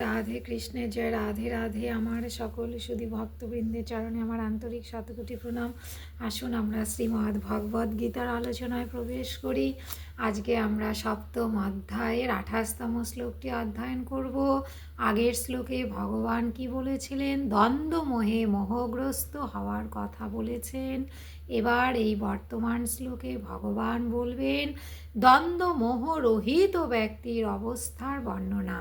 রাধে কৃষ্ণের জয়, রাধে রাধে। আমার সকল শুধু ভক্তবৃন্দের চরণে আমার আন্তরিক শতকোটি প্রণাম। আসুন আমরা শ্রীমদ্ ভগবদ্ গীতার আলোচনায় প্রবেশ করি। আজকে আমরা সপ্তম অধ্যায়ের আঠাশতম শ্লোকটি অধ্যয়ন করব। আগের শ্লোকে ভগবান কি বলেছিলেন? দ্বন্দ্ব মোহে মোহগ্রস্ত হওয়ার কথা বলেছেন। এবার এই বর্তমান শ্লোকে ভগবান বলবেন দ্বন্দ্ব মোহ রহিত ব্যক্তির অবস্থার বর্ণনা।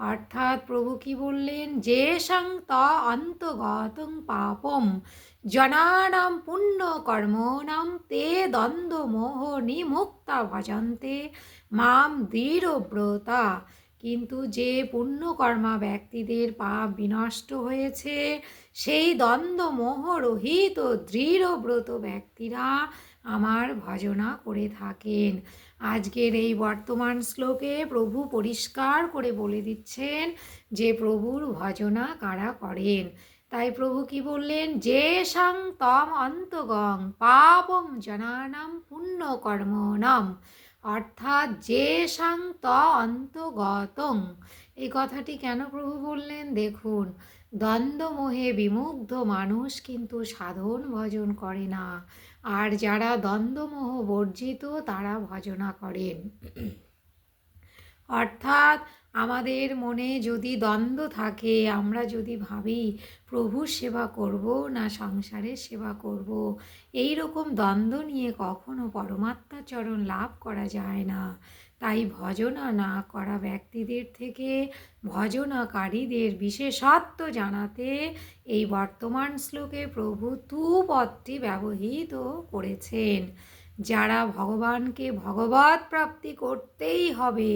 অর্থাৎ প্রভু কি বললেন? যে সং ত অন্তগতং পাপম। জনানাম পুণ্য কর্মণাম তে দ্বন্দ্ব মোহ নিমুক্তা ভজন্তে। মাম দৃঢ়ব্রতা। কিন্তু যে পুণ্যকর্মা ব্যক্তিদের পাপ বিনষ্ট হয়েছে, সেই দ্বন্দ্ব মোহ রহিত দৃঢ়ব্রত ব্যক্তিরা আমার ভজনা করে থাকেন। আজকের এই বর্তমান শ্লোকে প্রভু পরিষ্কার করে বলে দিচ্ছেন যে প্রভুর ভজনা কারা করেন। তাই প্রভু কি বললেন? যে সাং তম অন্তগং পাপম জনানাম পুণ্য কর্মণম অর্থাৎ যে সাং ত অন্তগতং। এই কথাটি কেন প্রভু বললেন? দেখুন, দ্বন্দ্বমোহে বিমুগ্ধ মানুষ কিন্তু সাধন ভজন করে না। আর যারা দ্বন্দ্বমোহ বর্জিত তারা ভজনা করেন। অর্থাৎ আমাদের মনে যদি দ্বন্দ্ব থাকে, আমরা যদি ভাবি প্রভুর সেবা করব না সংসারের সেবা করব, এই রকম দ্বন্দ্ব নিয়ে কখনো পরমাত্মাচরণ লাভ করা যায় না। তাই ভজনা না করা ব্যক্তিদের থেকে ভজনাকারীদের বিশেষত্ব জানাতে এই বর্তমান শ্লোকে প্রভু তু পদটি ব্যবহৃত করেছেন। যারা ভগবানকে ভগবত প্রাপ্তি করতেই হবে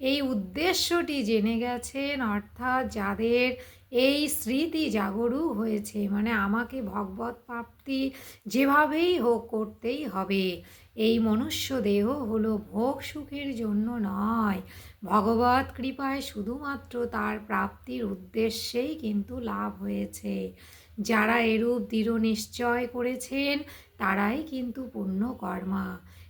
এই উদ্দেশ্যটি জেনে গেছেন, অর্থাৎ যাদের এই স্মৃতি জাগরু হয়েছে মানে আমাকে ভগবত প্রাপ্তি যেভাবেই হোক করতেই হবে। এই মনুষ্য দেহ হলো ভোগ সুখের জন্য নয়। ভগবত কৃপায় শুধুমাত্র তার প্রাপ্তির উদ্দেশ্যেই কিন্তু লাভ হয়েছে। যারা এরূপ দৃঢ় নিশ্চয় করেছেন, তারাই কিন্তু পুণ্য কর্মা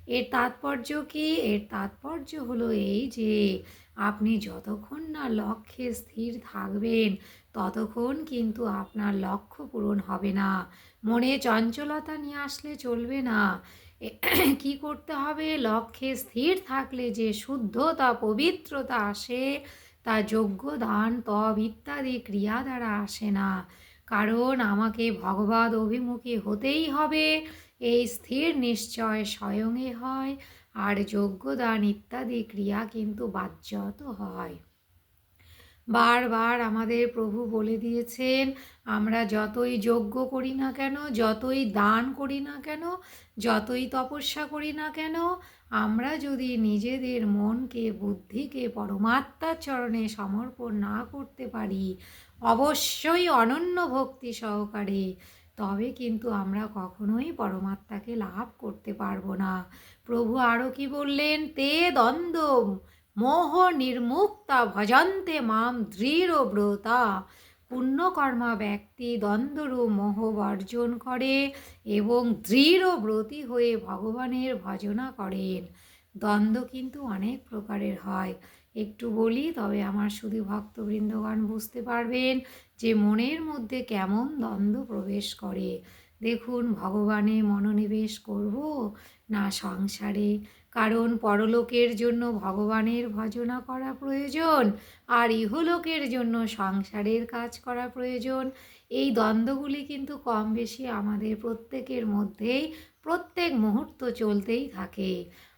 এর তাৎপর্য কি? এর তাৎপর্য হলো এই যে, আপনি যতক্ষণ না লক্ষ্যে স্থির থাকবেন, ততক্ষণ কিন্তু আপনার লক্ষ্য পূরণ হবে না। মনে চঞ্চলতা নিয়ে আসলে চলবে না। কি করতে হবে? লক্ষ্যে স্থির থাকলে যে শুদ্ধতা, পবিত্রতা আসে, তা যোগ্য দান, তব ইত্যাদি ক্রিয়া দ্বারা আসে না। কারণ আমাকে ভগবত অভিমুখী হতেই হবে। এই স্থির নিশ্চয় স্বয়ংই হয়, আর যোগ্যদান ইত্যাদি ক্রিয়া কিন্তু বাহ্যত হয়। বারবার আমাদের প্রভু বলে দিয়েছেন, আমরা যতই যজ্ঞ করি না কেন, যতই দান করি না কেন, যতই তপস্যা করি না কেন, আমরা যদি নিজেদের মনকে, বুদ্ধিকে, পরমাত্মার চরণে সমর্পণ না করতে পারি, অবশ্যই অনন্য ভক্তি সহকারে, তবে কিন্তু আমরা কখনোই পরমাত্মাকে লাভ করতে পারব না। প্রভু আরও কি বললেন? তে দ্বন্দ্ব মোহ নির্মুক্তা ভজন্তে মাম দৃঢ় ব্রতা পুণ্যকর্মা ব্যক্তি দ্বন্দ্বরূপ মোহ বর্জন করে এবং দৃঢ় ব্রতী হয়ে ভগবানের ভজনা করেন। দ্বন্দ্ব কিন্তু অনেক প্রকারের হয়। একটু বলি, তবে আমার শুধু ভক্তবৃন্দগণ বুঝতে পারবেন যে মনের মধ্যে কেমন দ্বন্দ্ব প্রবেশ করে। দেখুন, ভগবানে মনোনিবেশ করব না সংসারে? কারণ পরলোকের জন্য ভগবানের ভজনা করা প্রয়োজন আর ইহলোকের জন্য সংসারের কাজ করা প্রয়োজন। এই দ্বন্দ্বগুলি কিন্তু কম বেশি আমাদের প্রত্যেকের মধ্যেই, প্রত্যেক মুহূর্ত চলতেই থাকে।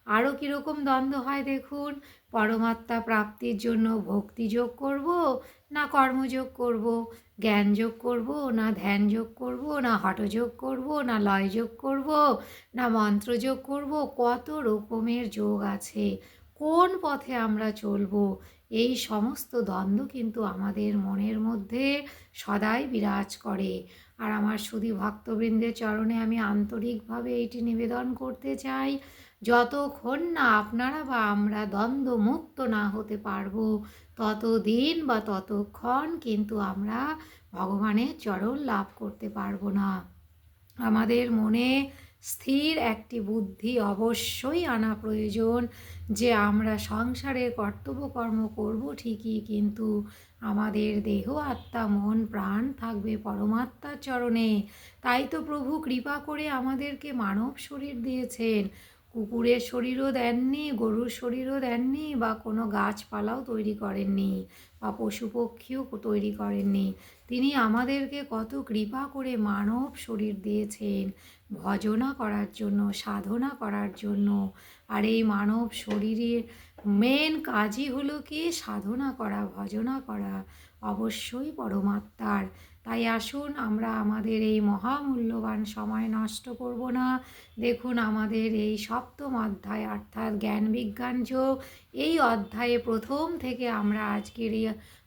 আরও কীরকম দ্বন্দ্ব হয় দেখুন পরমাত্মা প্রাপ্তির জন্য ভক্তি যোগ করব, না কর্মযোগ করব, জ্ঞান যোগ করব, না ধ্যান যোগ করব, না হঠযোগ করব, না লয় যোগ করব, না মন্ত্রযোগ করব, কত রকমের যোগ আছে, কোন পথে আমরা চলব, এই সমস্ত দ্বন্দ্ব কিন্তু আমাদের মনের মধ্যে সদাই বিরাজ করে। আর আমার শুধু ভক্তবৃন্দের চরণে আমি আন্তরিকভাবে এইটি নিবেদন করতে চাই যতক্ষণ না আপনারা বা আমরা দ্বন্দ্বমুক্ত না হতে পারব, ততদিন বা ততক্ষণ কিন্তু আমরা ভগবানের চরণ লাভ করতে পারব না। আমাদের মনে স্থির একটি বুদ্ধি অবশ্যই আনা প্রয়োজন যে আমরা সংসারে কর্তব্যকর্ম করব ঠিকই, কিন্তু আমাদের দেহ, আত্মা, মন, প্রাণ থাকবে পরমাত্মার চরণে। তাই তো প্রভু কৃপা করে আমাদেরকে মানব শরীর দিয়েছেন। কুকুরের শরীরও দেননি, গরুর শরীরও দেননি বা কোনো গাছপালাও তৈরি করেননি বা পশু পক্ষীও তৈরি করেননি। তিনি আমাদেরকে কত কৃপা করে মানব শরীর দিয়েছেন, ভজনা করার জন্য, সাধনা করার জন্য। আর এই মানব শরীরের মেন কাজই হলো কি? সাধনা করা, ভজনা করা, অবশ্যই পরমাত্মার তাই আসুন আমরা আমাদের এই মহামূল্যবান সময় নষ্ট করব না। দেখুন আমাদের এই সপ্তম অধ্যায় অর্থাৎ জ্ঞান বিজ্ঞান যোগ। এই অধ্যায়ে প্রথম থেকে আমরা আজকের এই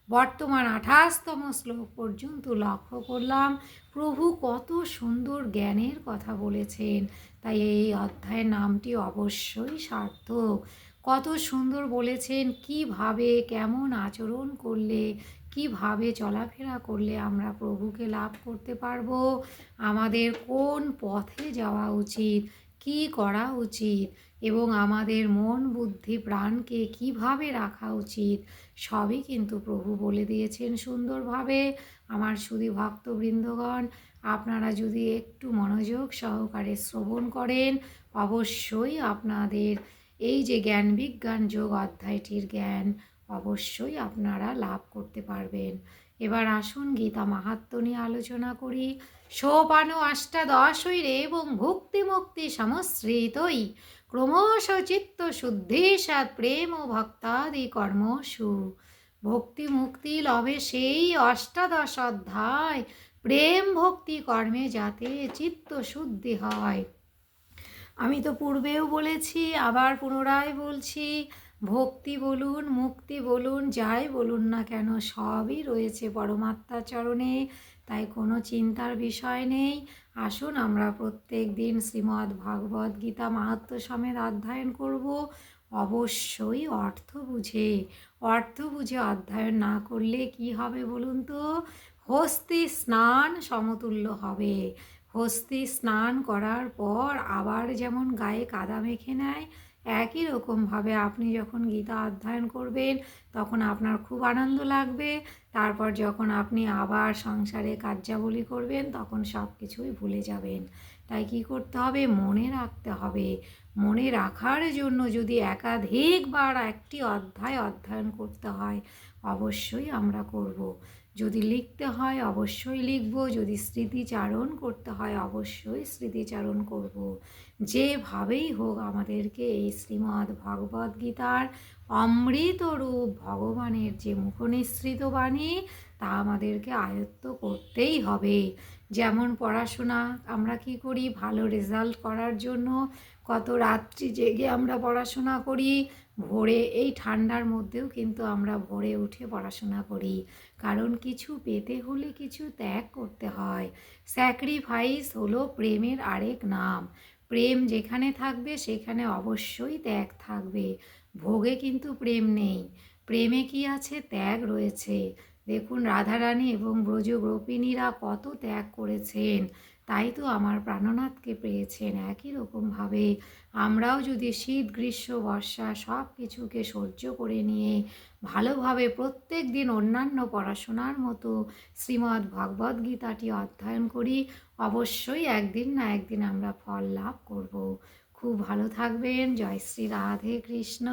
বর্তমান আঠাশতম শ্লোক পর্যন্ত লক্ষ্য করলাম। প্রভু কত সুন্দর জ্ঞানের কথা বলেছেন। তাই এই অধ্যায়ের নামটি অবশ্যই সার্থক। কত সুন্দর বলেছেন কীভাবে কেমন আচরণ করলে কীভাবে চলাফেরা করলে আমরা প্রভুকে লাভ করতে পারব, আমাদের কোন পথে যাওয়া উচিত, কি করা উচিত, এবং আমাদের মন, বুদ্ধি, প্রাণকে কীভাবে রাখা উচিত, সবই কিন্তু প্রভু বলে দিয়েছেন সুন্দরভাবে। আমার শুধু ভক্তবৃন্দগণ, আপনারা যদি একটু মনোযোগ সহকারে শ্রবণ করেন, অবশ্যই আপনাদের এই যে জ্ঞান বিজ্ঞান যোগ অধ্যায়টির জ্ঞান অবশ্যই আপনারা লাভ করতে পারবেন। এবার আসুন গীতা মাহাত্ম নিয়ে আলোচনা করি। সোপান অষ্টাদশই রে এবং ভক্তি মুক্তি সমশ্রিতই। ক্রমশ চিত্ত শুদ্ধি সাত প্রেম ও ভক্তাদি কর্মসু। ভক্তি মুক্তি লভে সেই অষ্টাদশ অধ্যায়। প্রেম ভক্তি কর্মে যাতে চিত্ত শুদ্ধি হয়। আমি তো পূর্বেও বলেছি, আবার পুনরায় বলছি, ভক্তি বলুন, মুক্তি বলুন, যাই বলুন না কেন, সবই রয়েছে পরমাত্মার চরণে, তাই কোনো চিন্তার বিষয় নেই। আসুন আমরা প্রত্যেক দিন শ্রীমদ্ ভগবদ গীতা মাহাত্ম সমেত অধ্যয়ন করব। অবশ্যই অর্থ বুঝে অর্থ বুঝে অধ্যয়ন না করলে কি হবে বলুন তো? হস্তি স্নান সমতুল্য হবে। হস্তি স্নান করার পর আবার যেমন গায়ে কাদা মেখে নেয়, একই রকমভাবে আপনি যখন গীতা অধ্যয়ন করবেন, তখন আপনার খুব আনন্দ লাগবে। তারপর যখন আপনি আবার সংসারে কার্যাবলী করবেন, তখন সব কিছুই ভুলে যাবেন। তাই কি করতে হবে? মনে রাখতে হবে। মনে রাখার জন্য যদি একাধিকবার একটি অধ্যায় অধ্যয়ন করতে হয়, অবশ্যই আমরা করব। যদি লিখতে হয় অবশ্যই লিখব, যদি স্মৃতিচারণ করতে হয় অবশ্যই স্মৃতিচারণ করব। যেভাবেই হোক আমাদেরকে এই শ্রীমদ্ ভগবদ গীতার অমৃত রূপ, ভগবানের যে মুখনিসৃত বাণী, তা আমাদেরকে আয়ত্ত করতেই হবে যেমন পড়াশোনা, আমরা কি করি? ভালো রেজাল্ট করার জন্য কত রাত্রি জেগে আমরা পড়াশোনা করি। ভোরে, এই ঠান্ডার মধ্যেও কিন্তু আমরা ভোরে উঠে পড়াশোনা করি। কারণ কিছু পেতে হলে কিছু ত্যাগ করতে হয়। স্যাক্রিফাইস হলো প্রেমের আরেক নাম। প্রেম যেখানে থাকবে, সেখানে অবশ্যই ত্যাগ থাকবে। ভোগে কিন্তু প্রেম নেই। প্রেমে কি আছে? ত্যাগ রয়েছে। দেখুন, রাধারানী এবং ব্রজ গোপিনীরা কত ত্যাগ করেছেন। তাই তো আমার প্রাণনাথকে পেয়েছেন একই রকমভাবে। আমরাও যদি শীত, গ্রীষ্ম, বর্ষা সব কিছুকে সহ্য করে নিয়ে ভালোভাবে প্রত্যেক দিন অন্যান্য পড়াশোনার মতো শ্রীমদ্ ভগবদ্ গীতাটি অধ্যয়ন করি, অবশ্যই একদিন না একদিন আমরা ফল লাভ করব। খুব ভালো থাকবেন। জয় শ্রী রাধে কৃষ্ণ।